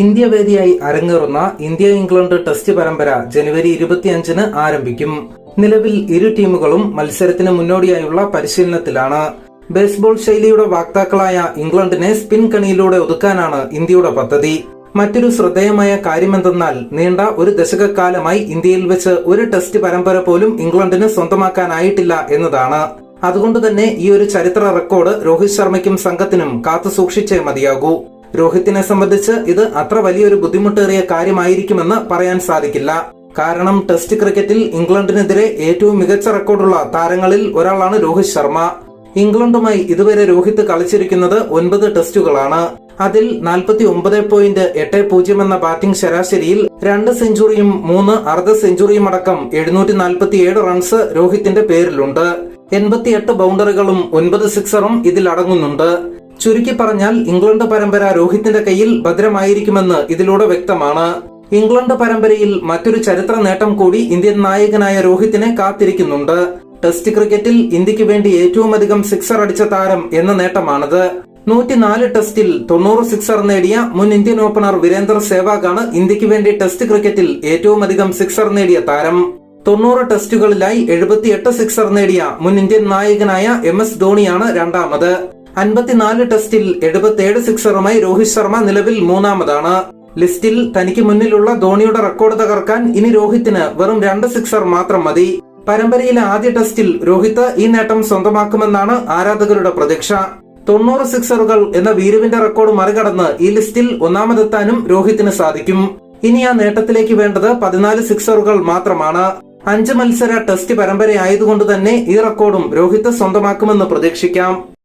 India വേദിയായി അരങ്ങേറുന്ന India England test പരമ്പര ജനുവരി ഇരുപത്തിയഞ്ചിന് ആരംഭിക്കും. നിലവിൽ ഇരു ടീമുകളും മത്സരത്തിന് മുന്നോടിയായുള്ള പരിശീലനത്തിലാണ്. ബേസ്ബോൾ ശൈലിയുടെ വാക്താക്കളായ ഇംഗ്ലണ്ടിനെ സ്പിൻ കണിയിലൂടെ ഒതുക്കാനാണ് ഇന്ത്യയുടെ പദ്ധതി. മറ്റൊരു ശ്രദ്ധേയമായ കാര്യമെന്തെന്നാൽ നീണ്ട ഒരു ദശകക്കാലമായി ഇന്ത്യയിൽ വെച്ച് ഒരു ടെസ്റ്റ് പരമ്പര പോലും ഇംഗ്ലണ്ടിന് സ്വന്തമാക്കാനായിട്ടില്ല എന്നതാണ്. അതുകൊണ്ട് തന്നെ ഈ ഒരു ചരിത്ര റെക്കോർഡ് രോഹിത് ശർമ്മയ്ക്കും സംഘത്തിനും കാത്തു സൂക്ഷിച്ചേ മതിയാകൂ. രോഹിത്തിനെ സംബന്ധിച്ച് ഇത് അത്ര വലിയൊരു ബുദ്ധിമുട്ടേറിയ കാര്യമായിരിക്കുമെന്ന് പറയാൻ സാധിക്കില്ല. കാരണം ടെസ്റ്റ് ക്രിക്കറ്റിൽ ഇംഗ്ലണ്ടിനെതിരെ ഏറ്റവും മികച്ച റെക്കോർഡുള്ള താരങ്ങളിൽ ഒരാളാണ് രോഹിത് ശർമ്മ. ഇംഗ്ലണ്ടുമായി ഇതുവരെ രോഹിത് കളിച്ചിരിക്കുന്നത് ഒൻപത് ടെസ്റ്റുകളാണ്. അതിൽ നാൽപ്പത്തി ഒമ്പത് പോയിന്റ് എട്ട് പൂജ്യം എന്ന ബാറ്റിംഗ് ശരാശരിയിൽ രണ്ട് സെഞ്ചുറിയും മൂന്ന് അർദ്ധ സെഞ്ചുറിയും അടക്കം എഴുന്നൂറ്റി നാൽപ്പത്തിയേഴ് റൺസ് രോഹിത്തിന്റെ പേരിലുണ്ട്. എൺപത്തിയെട്ട് ബൗണ്ടറികളും ഒൻപത് സിക്സറും ഇതിൽ അടങ്ങുന്നുണ്ട് ചുരുക്കി പറഞ്ഞാൽ ഇംഗ്ലണ്ട് പരമ്പര രോഹിത്തിന്റെ കയ്യിൽ ഭദ്രമായിരിക്കുമെന്ന് ഇതിലൂടെ വ്യക്തമാണ്. ഇംഗ്ലണ്ട് പരമ്പരയിൽ മറ്റൊരു ചരിത്ര നേട്ടം കൂടി ഇന്ത്യൻ നായകനായ രോഹിത്തിനെ കാത്തിരിക്കുന്നുണ്ട്. ടെസ്റ്റ് ക്രിക്കറ്റിൽ ഇന്ത്യയ്ക്ക് വേണ്ടി ഏറ്റവും അധികം സിക്സർ അടിച്ച താരം എന്ന നേട്ടമാണിത്. നൂറ്റിനാല് ടെസ്റ്റിൽ തൊണ്ണൂറ് സിക്സർ നേടിയ മുൻ ഇന്ത്യൻ ഓപ്പണർ വീരേന്ദർ സേവാഗാണ് ഇന്ത്യയ്ക്ക് വേണ്ടി ടെസ്റ്റ് ക്രിക്കറ്റിൽ ഏറ്റവും അധികം സിക്സർ നേടിയ താരം. തൊണ്ണൂറ് ടെസ്റ്റുകളിലായി എഴുപത്തിയെട്ട് സിക്സർ നേടിയ മുൻ ഇന്ത്യൻ നായകനായ എം എസ് ധോണിയാണ് രണ്ടാമത്. അൻപത്തിനാല് ടെസ്റ്റിൽ എഴുപത്തിയേഴ് സിക്സറുമായി രോഹിത് ശർമ്മ നിലവിൽ മൂന്നാമതാണ്. ലിസ്റ്റിൽ തനിക്ക് മുന്നിലുള്ള ധോണിയുടെ റെക്കോർഡ് തകർക്കാൻ ഇനി രോഹിത്തിന് വെറും രണ്ട് സിക്സർ മാത്രം മതി. പരമ്പരയിലെ ആദ്യ ടെസ്റ്റിൽ രോഹിത് ഈ നേട്ടം സ്വന്തമാക്കുമെന്നാണ് ആരാധകരുടെ പ്രതീക്ഷ. തൊണ്ണൂറ് സിക്സറുകൾ എന്ന വീരുവിന്റെ റെക്കോർഡ് മറികടന്ന് ഈ ലിസ്റ്റിൽ ഒന്നാമതെത്താനും രോഹിത്തിന് സാധിക്കും. ഇനി ആ നേട്ടത്തിലേക്ക് വേണ്ടത് പതിനാല് സിക്സറുകൾ മാത്രമാണ്. അഞ്ച് മത്സര ടെസ്റ്റ് പരമ്പരയായതുകൊണ്ട് തന്നെ ഈ റെക്കോർഡും രോഹിത് സ്വന്തമാക്കുമെന്ന് പ്രതീക്ഷിക്കാം.